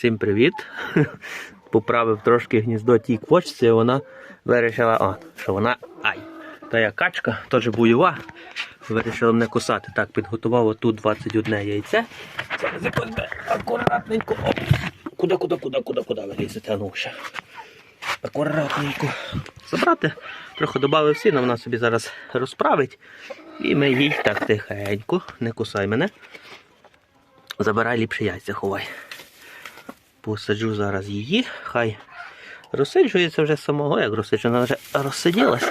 Всім привіт. Поправив трошки гніздо тій квочці, і вона вирішила, о, що вона ай. Та я качка, теж бойова. Вирішила мене кусати. Так, підготував отут 21 яйце. Зараз якось акуратненько. Оп. Куди, куди, куди, куди, куди вилізете, ну ще. Акуратненько. Забрати. Трохи додав сіна, вона собі зараз розправить. І ми їй так тихенько, не кусай мене. Забирай ліпше яйця ховай. Посаджу зараз її, хай розсиджується вже самого, як розсиджена, вона вже розсиділась.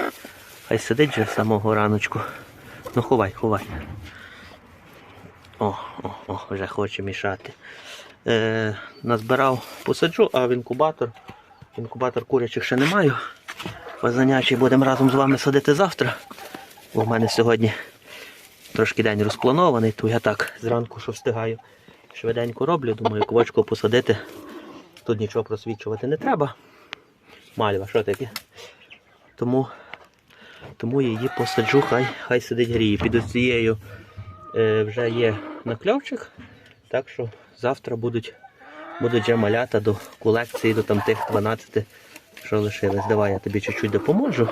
Хай сидить вже самого раночку. Ну ховай, ховай. О, о, о, вже хоче мішати. Е, назбирав, посаджу, а в інкубатор. Інкубатор курячих ще не маю. Позанячий будемо разом з вами садити завтра. Бо в мене сьогодні трошки день розпланований, то я так зранку, що встигаю, швиденько роблю. Думаю, квочку посадити. Тут нічого просвічувати не треба. Мальва, що таке? Тому, тому її посаджу, хай, хай сидить гріє. Під цією е, вже є накльовчик. Так що завтра будуть, будуть вже малята до колекції, до там тих 12, що лишились. Давай я тобі чуть-чуть допоможу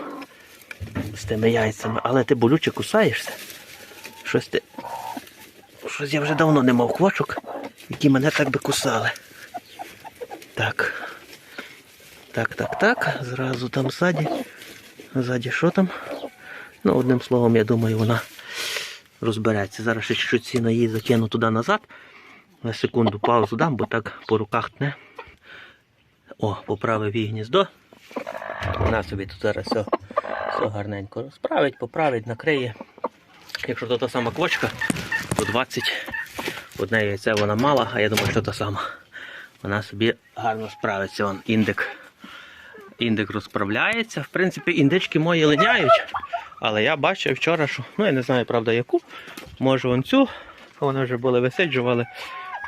з тими яйцями, але ти болюче кусаєшся. Щось ти. Щось я вже давно не мав квочок, які мене так би кусали. Так. Так, так, так. Зразу там ззаді. Ззаді що там? Ну, одним словом, я думаю, вона розбереться. Зараз ще чуть-чуть сіна її закину туди назад. На секунду паузу дам, бо так по руках тне. О, поправив її гніздо. Вона собі тут зараз все, все гарненько розправить, поправить, накриє. Якщо то та сама квочка, то 20. Одне яйце вона мала, а я думаю, що та сама. Вона собі гарно справиться. Вон індик. Індик розправляється. В принципі, індички мої линяють. Але я бачив вчора, що, ну я не знаю, правда, яку. Може вон цю. Вони вже були висиджували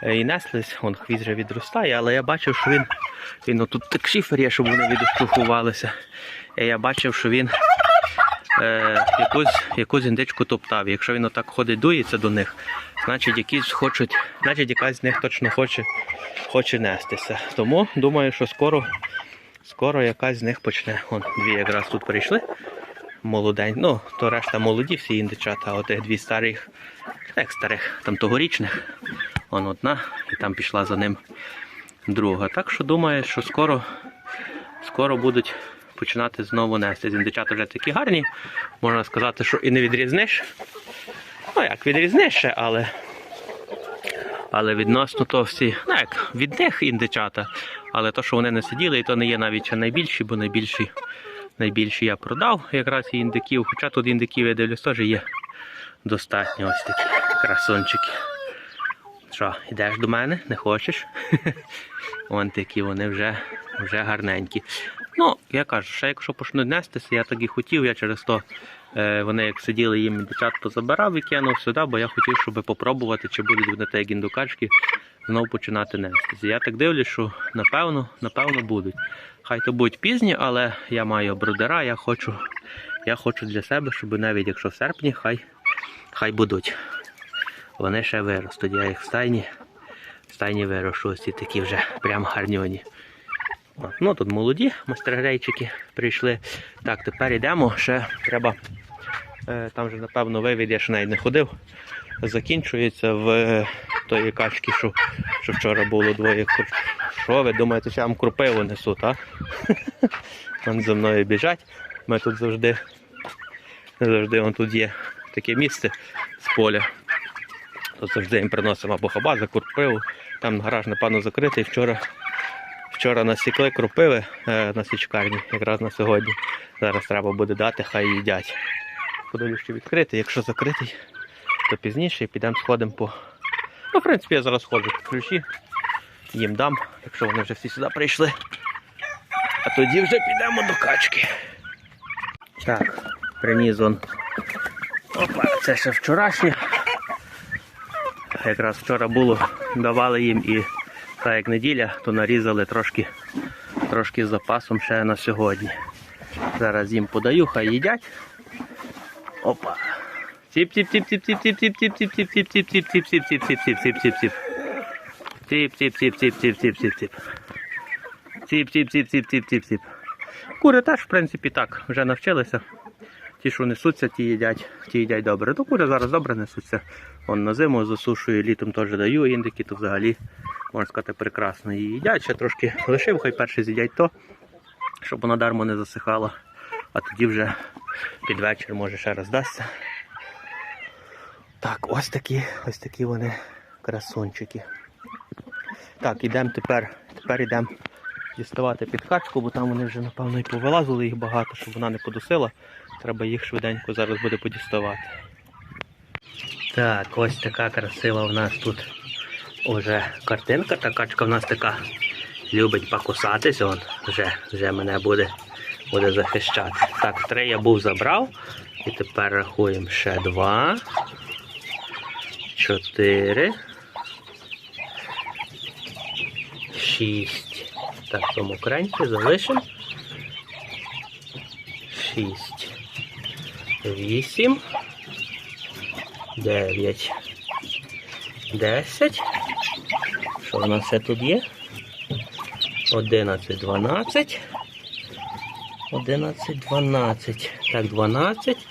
е, і неслись, вон хвіст вже відростає, але я бачив, що він. Він отут так шифер є, щоб вони відштовхувалися. І я бачив, що він е, якусь, якусь індичку топтав. Якщо він отак ходить, дується до них, значить якісь хочуть, значить якась з них точно хоче, хоче нестися. Тому думаю, що скоро, скоро якась з них почне. Вон, дві якраз тут прийшли. Молодень. Ну, то решта молоді всі індичата, а отих дві старих, як старих, там тогорічних. Вон одна, і там пішла за ним друга. Так що думаю, що скоро, скоро будуть починати знову нести. Індичата вже такі гарні. Можна сказати, що і не відрізниш. Ну як відрізниш ще, але. Але відносно то всі, ну як від них індичата, але то, що вони не сиділи, і то не є навіть найбільші, бо найбільші, найбільші я продав якраз і індиків. Хоча тут індиків, я дивлюсь, теж є достатньо ось такі красончики. Що, йдеш до мене? Не хочеш? Вон такі вони вже, вже гарненькі. Ну, я кажу, ще якщо почнуть нестися, я так і хотів, я через то е, вони як сиділи їм дівчат позабирав і кинув сюди, бо я хотів, щоб попробувати, чи будуть вони так як індукачки знову починати нестися. Я так дивлюсь, що напевно, напевно будуть. Хай то будуть пізні, але я маю брудера, я хочу, я хочу для себе, щоб навіть якщо в серпні, хай, хай будуть. Вони ще виростуть. Я їх в стайні, в стайні вирошу, ось ці такі вже прям гарньоні. Ну тут молоді мастергрейчики прийшли. Так, тепер йдемо. Ще треба. Е, там вже, напевно, вивід, я ще навіть не ходив. Закінчується в е, тої качки, що, що вчора було двоє. Що ви думаєте, що я вам крупиву несу, так? Вони за мною біжать. Ми тут завжди, завжди вон тут є таке місце з поля. Тут завжди їм приносимо або хабаза, курпиву. Там гараж, напевно, закритий. Вчора, вчора насікли крупиви е, на січкарні, якраз на сьогодні. Зараз треба буде дати, хай їдять. Подивлюсь, що відкритий. Якщо закритий, то пізніше підемо сходимо по. Ну, в принципі, я зараз ходжу ключі, їм дам, якщо вони вже всі сюди прийшли. А тоді вже підемо до качки. Так, приніс он. Опа, це ще вчорашнє. Якраз вчора було, давали їм і так як неділя, то нарізали трошки, трошки з запасом ще на сьогодні. Зараз їм подаю, хай їдять. Опа. Ціп ціп ціп ціп ціп ціп ціп ціп ціп ціп ціп ціп ціп ціп ціп ціп ціп ціп ціп ціп Ціп, ціп, ціп, ціп, ціп, ціп, ціп, ціп. Ціп, ціп, ціп, ціп, ціп, ціп, ціп. Кури теж, в принципі, так, вже навчилися. Ті, що несуться, ті їдять, ті їдять добре. То кури зараз добре несуться. Вон на зиму засушую, літом теж даю індики, то взагалі, можна сказати, прекрасно її їдять. Ще трошки лишив, хай перші з'їдять то, щоб вона дармо не засихала. А тоді вже під вечір може ще раз дасться. Так, ось такі, ось такі вони красунчики. Так, ідемо тепер. Тепер йдемо діставати під качку, бо там вони вже, напевно, і повилазили їх багато, щоб вона не подусила. Треба їх швиденько зараз буде подіставати. Так, ось така красива в нас тут уже картинка. Та качка в нас така любить покусатись, он вже, вже мене буде, буде захищати. Так, три я був забрав. І тепер рахуємо ще два. Чотири. Шість. Так, тому креньки залишимо. Шість. Вісім. Дев'ять. Десять. Що в нас ще тут є? Одинадцять, дванадцять. Одинадцять, дванадцять. Так, дванадцять.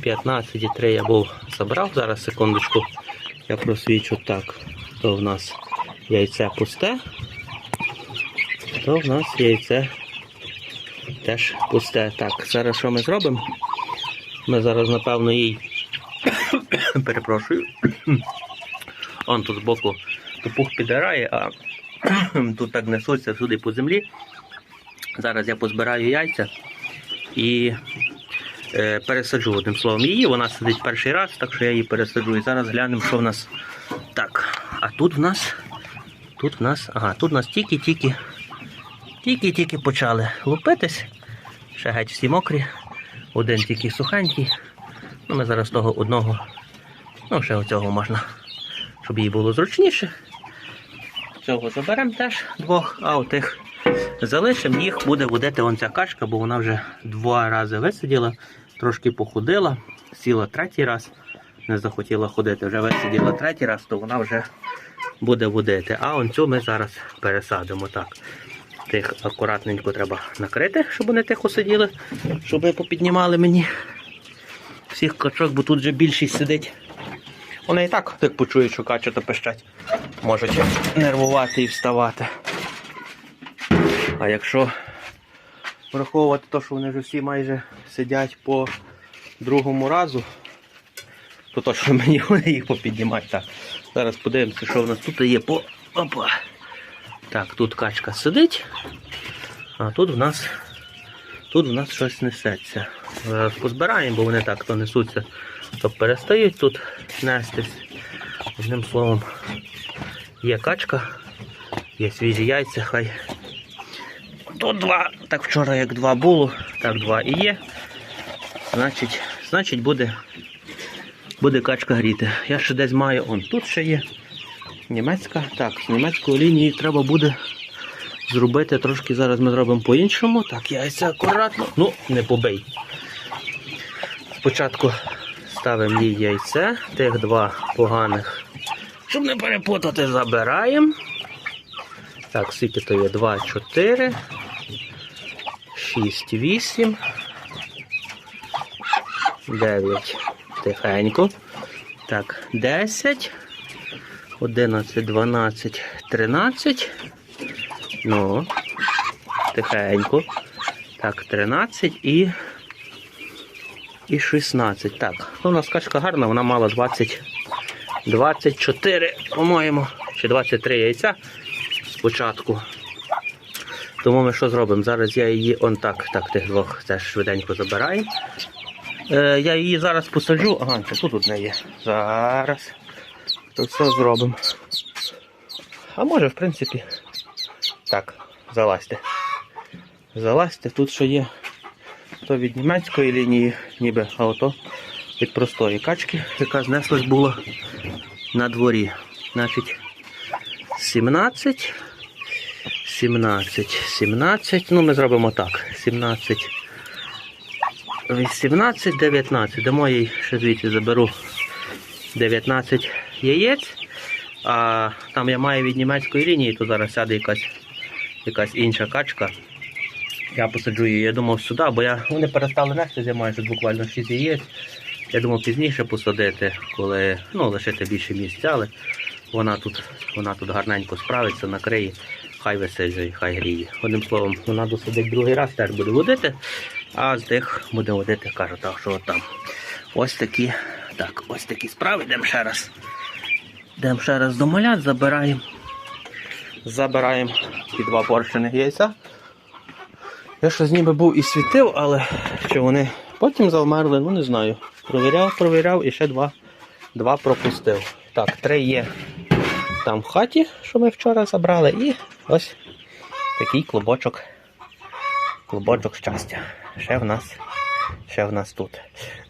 П'ятнадцять і три я був забрав. Зараз секундочку. Я просвічу так. То в нас яйце пусте. То в нас яйце теж пусте. Так, зараз що ми зробимо? Ми зараз, напевно, їй перепрошую. Он тут збоку пупух підирає, а тут так несуться всюди по землі. Зараз я позбираю яйця і е, пересаджу одним словом її. Вона сидить перший раз, так що я її пересаджу. І зараз глянемо, що в нас. Так, а тут в нас. Тут в нас. Ага, тут в нас тільки-тільки. Тільки-тільки почали лупитись. Ще геть всі мокрі. Один тільки сухенький. Ну, ми зараз того одного. Ну, ще оцього можна, щоб їй було зручніше. Цього заберемо теж двох, а отих залишимо. Їх буде водити он ця качка, бо вона вже два рази висиділа, трошки похудила, сіла третій раз, не захотіла ходити, вже висиділа третій раз, то вона вже буде водити. А он цю ми зараз пересадимо так. Тих акуратненько треба накрити, щоб вони тихо сиділи, щоб попіднімали мені всіх качок, бо тут вже більшість сидить. Вони і так, як почують, що качата пищать, можуть нервувати і вставати. А якщо враховувати те, що вони вже всі майже сидять по другому разу, то точно мені вони їх попіднімати. Так, зараз подивимося, що в нас тут є по. Опа. Так, тут качка сидить, а тут в нас тут в нас щось несеться. Зараз позбираємо, бо вони так то несуться, то перестають тут нестись. Одним словом, є качка, є свіжі яйця, хай. Тут два, так вчора як два було, так два і є. Значить, значить буде, буде качка гріти. Я ще десь маю, он тут ще є. Німецька. Так, з німецької лінії треба буде зробити трошки. Зараз ми зробимо по-іншому. Так, яйця акуратно. Ну, не побий. Спочатку ставимо їй яйце, тих два поганих. Щоб не перепутати, забираємо. Так, скільки то є? 2, 4, 6, 8, 9. Тихенько. Так, 10. 11, 12, 13. Ну, тихенько. Так, 13 і. І 16. Так, ну у нас качка гарна, вона мала 20, 24, по-моєму, чи 23 яйця спочатку. Тому ми що зробимо? Зараз я її он так, так, тих двох теж швиденько забираю. Е, я її зараз посаджу. Ага, це тут одне є. Зараз. То все зробимо. А може, в принципі, так, залазьте. Залазьте, тут що є. То від німецької лінії, ніби, а ото від простої качки, яка знеслась була на дворі. Значить, 17, 17, 17, ну ми зробимо так. 17, 18, 19. Дамо їй ще звідси заберу 19 яєць. А там я маю від німецької лінії, то зараз сяде якась, якась інша качка. Я посаджу її, я думав сюди, бо я, вони перестали нести, я майже буквально 6 яєць. Я думав пізніше посадити, коли ну, лишити більше місця, але вона тут, вона тут гарненько справиться, накриє, хай висиджує, хай гріє. Одним словом, вона досидить другий раз, теж буде водити, а з тих буде водити, кажу, так, що там. Ось такі, так, ось такі справи, йдемо ще раз. Йдемо ще раз до малят, забираємо. Забираємо ті два поршених яйця. Я щось ніби був і світив, але чи вони потім завмерли, ну не знаю. Провіряв, провіряв і ще два, два пропустив. Так, три є там в хаті, що ми вчора забрали, і ось такий клубочок. Клубочок щастя. Ще в нас, ще в нас тут.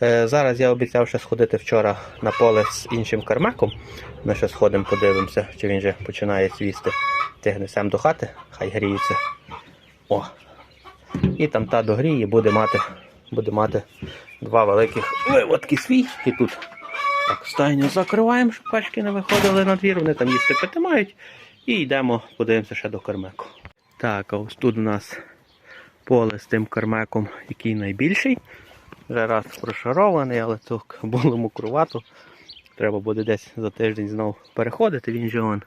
Е, зараз я обіцяв ще сходити вчора на поле з іншим кармаком. Ми ще сходимо, подивимося, чи він вже починає свісти. Тих несемо до хати, хай гріється. О, і там та догріє, буде мати, буде мати два великих виводки свій. І тут так, стайню закриваємо, щоб качки не виходили на двір, вони там їсти пити мають. І йдемо, подивимося ще до кермеку. Так, а ось тут у нас поле з тим кермеком, який найбільший. Вже раз прошарований, але то було мокрувато. Треба буде десь за тиждень знову переходити. Він же он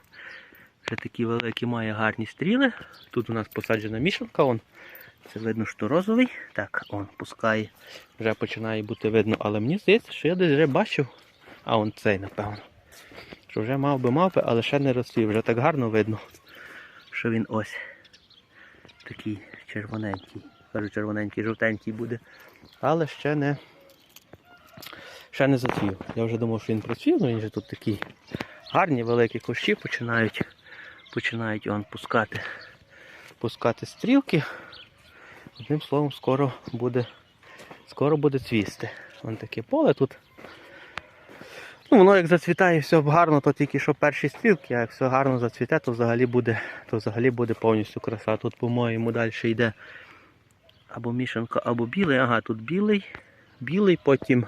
вже такі великі має гарні стріли. Тут у нас посаджена мішанка. Он. Це видно, що розовий. Так, он пускає. Вже починає бути видно, але мені здається, що я десь вже бачив. А он цей, напевно. Що вже мав би мав би, але ще не розцвів. Вже так гарно видно, що він ось такий червоненький. Кажу, червоненький, жовтенький буде. Але ще не ще не зацвів. Я вже думав, що він процвів, але він же тут такі гарні великі кущі починають, починають пускати, пускати стрілки. Одним словом, скоро буде, скоро буде цвісти. Вон таке поле тут. Ну, воно як зацвітає, все гарно, то тільки що перші стрілки, а як все гарно зацвіте, то взагалі буде, то взагалі буде повністю краса. Тут, по-моєму, далі йде або мішанка, або білий. Ага, тут білий, білий, потім,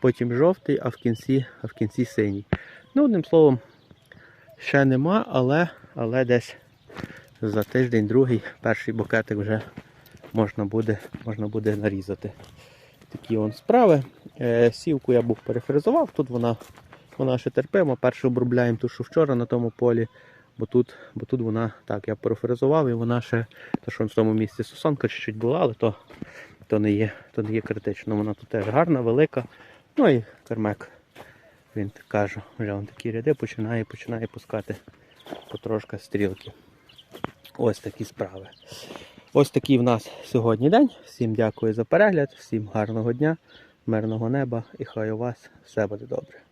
потім жовтий, а в кінці, а в кінці синій. Ну, одним словом, ще нема, але, але десь за тиждень, другий, перший букетик вже можна буде, можна буде нарізати. Такі он справи. Е, сівку я був перефрезував, тут вона, вона ще терпима. Першу обробляємо ту, що вчора на тому полі, бо тут, бо тут вона так, я перефрезував і вона ще, то що в тому місці сосонка чуть-чуть була, але то, то, не є, то не є критично. Вона тут теж гарна, велика. Ну і кермек, він каже, вже он такі ряди починає, починає пускати потрошка стрілки. Ось такі справи. Ось такий в нас сьогодні день. Всім дякую за перегляд, всім гарного дня, мирного неба і хай у вас все буде добре.